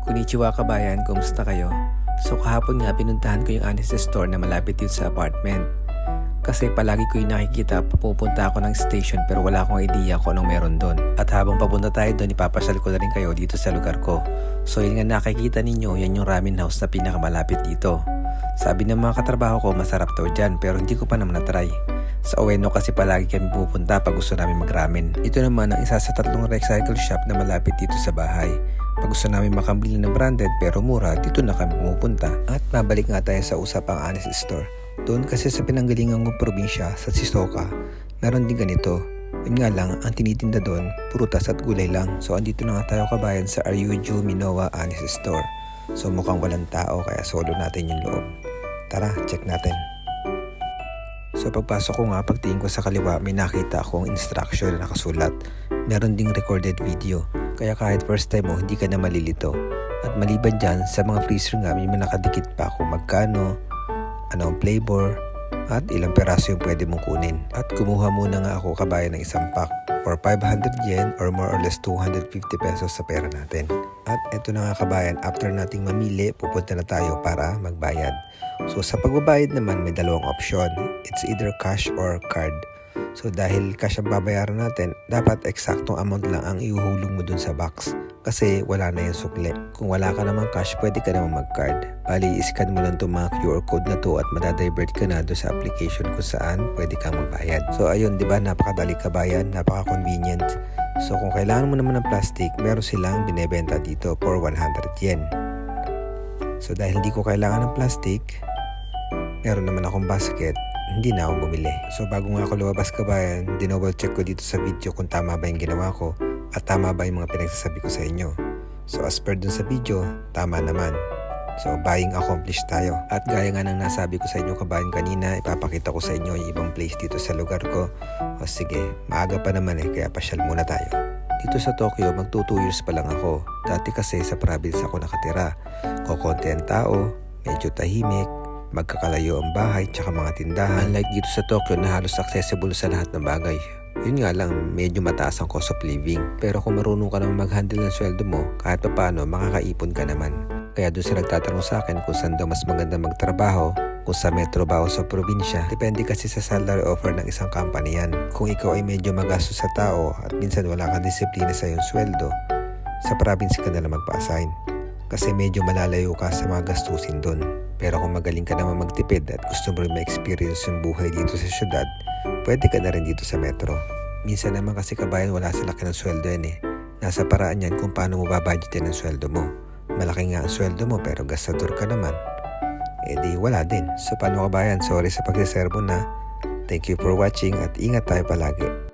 Konnichiwa kabayan, kumusta kayo? So kahapon nga pinuntahan ko yung Anis store na malapit dito sa apartment. Kasi palagi ko yung nakikita pupunta ako ng station pero wala akong idea kung anong meron doon. At habang papunta tayo doon, ipapasyal ko na rin kayo dito sa lugar ko. So yun nga nakikita ninyo, yan yung ramen house na pinakamalapit dito. Sabi ng mga katrabaho ko, masarap daw dyan pero hindi ko pa naman natry. Sa Ueno kasi palagi kami pupunta pag gusto namin magramen. Ito naman ang isa sa tatlong recycle shop na malapit dito sa bahay. Pag gusto namin makambili ng branded pero mura, dito na kami pumupunta. At mabalik nga tayo sa usapang Anis Store. Doon kasi sa pinanggalingan kong probinsya sa Sisoka, meron din ganito. Yun nga lang, ang tinitinda doon, prutas at gulay lang. So andito na nga tayo kabayan sa Ryuju Minowa Anis Store. So mukhang walang tao kaya solo natin yung loob. Tara, check natin. So pagpasok ko nga, pagtingin ko sa kaliwa, may nakita akong instruction na nakasulat. Meron ding recorded video. Kaya kahit first time mo, hindi ka na malilito. At maliban dyan, sa mga freezer nga, may nakadikit pa kung magkano, ano ang flavor, at ilang peraso yung pwede mong kunin. At kumuha muna nga ako kabayan ng isang pack for 500 yen or more or less 250 pesos sa pera natin. At eto na nga kabayan, after nating mamili, pupunta na tayo para magbayad. So sa pagbabayad naman may dalawang option. It's either cash or card. So dahil cash ang babayaran natin, dapat eksaktong amount lang ang ihuhulog mo dun sa box. Kasi wala na yung sukli. Kung wala ka naman cash, pwede ka naman mag-card. Bali, iscan mo lang itong mga QR code na to at madadivert ka na doon sa application kung saan pwede kang magbayad. So ayun, di ba? Napakadali kabayan, napaka-convenient. So kung kailangan mo naman ng plastic, meron silang binebenta dito for 100 yen. So dahil hindi ko kailangan ng plastic, meron naman akong basket, hindi na ako bumili. So bago nga ako lumabas kabayan, dinouble check ko dito sa video kung tama ba yung ginawa ko at tama ba yung mga pinagsasabi ko sa inyo. So as per dun sa video, tama naman. So buying accomplished tayo. At gaya nga ng nasabi ko sa inyo kabayan kanina, ipapakita ko sa inyo yung ibang place dito sa lugar ko. O sige, maaga pa naman eh, kaya pasyal muna tayo. Dito sa Tokyo, magto 2 years pa lang ako. Dati kasi sa province ako nakatira. Kokonti ang tao, medyo tahimik, magkakalayo ang bahay tsaka mga tindahan. Unlike dito sa Tokyo na halos accessible sa lahat ng bagay. Yun nga lang, medyo mataas ang cost of living. Pero kung marunong ka naman mag-handle ng sweldo mo, kahit pa paano, makakaipon ka naman. Kaya doon sila nagtatanong sa akin kung saan daw mas maganda magtrabaho, kung sa metro ba o sa probinsya. Depende kasi sa salary offer ng isang company yan. Kung ikaw ay medyo magastos sa tao at minsan wala kang disiplina sa iyong sweldo, sa province ka na lang magpa-assign. Kasi medyo malalayo ka sa mga gastusin doon. Pero kung magaling ka naman magtipid at gusto mo rin ma-experience yung buhay dito sa syudad, pwede ka na rin dito sa metro. Minsan naman kasi kabayan wala sa laki ng sweldo yan eh. Nasa paraan yan kung paano mo babudgetin ang sweldo mo. Malaki nga ang sweldo mo pero gastador ka naman. Eh di wala din. So paano kabayan? Sorry sa pagsiserbo na. Thank you for watching at ingat tayo palagi.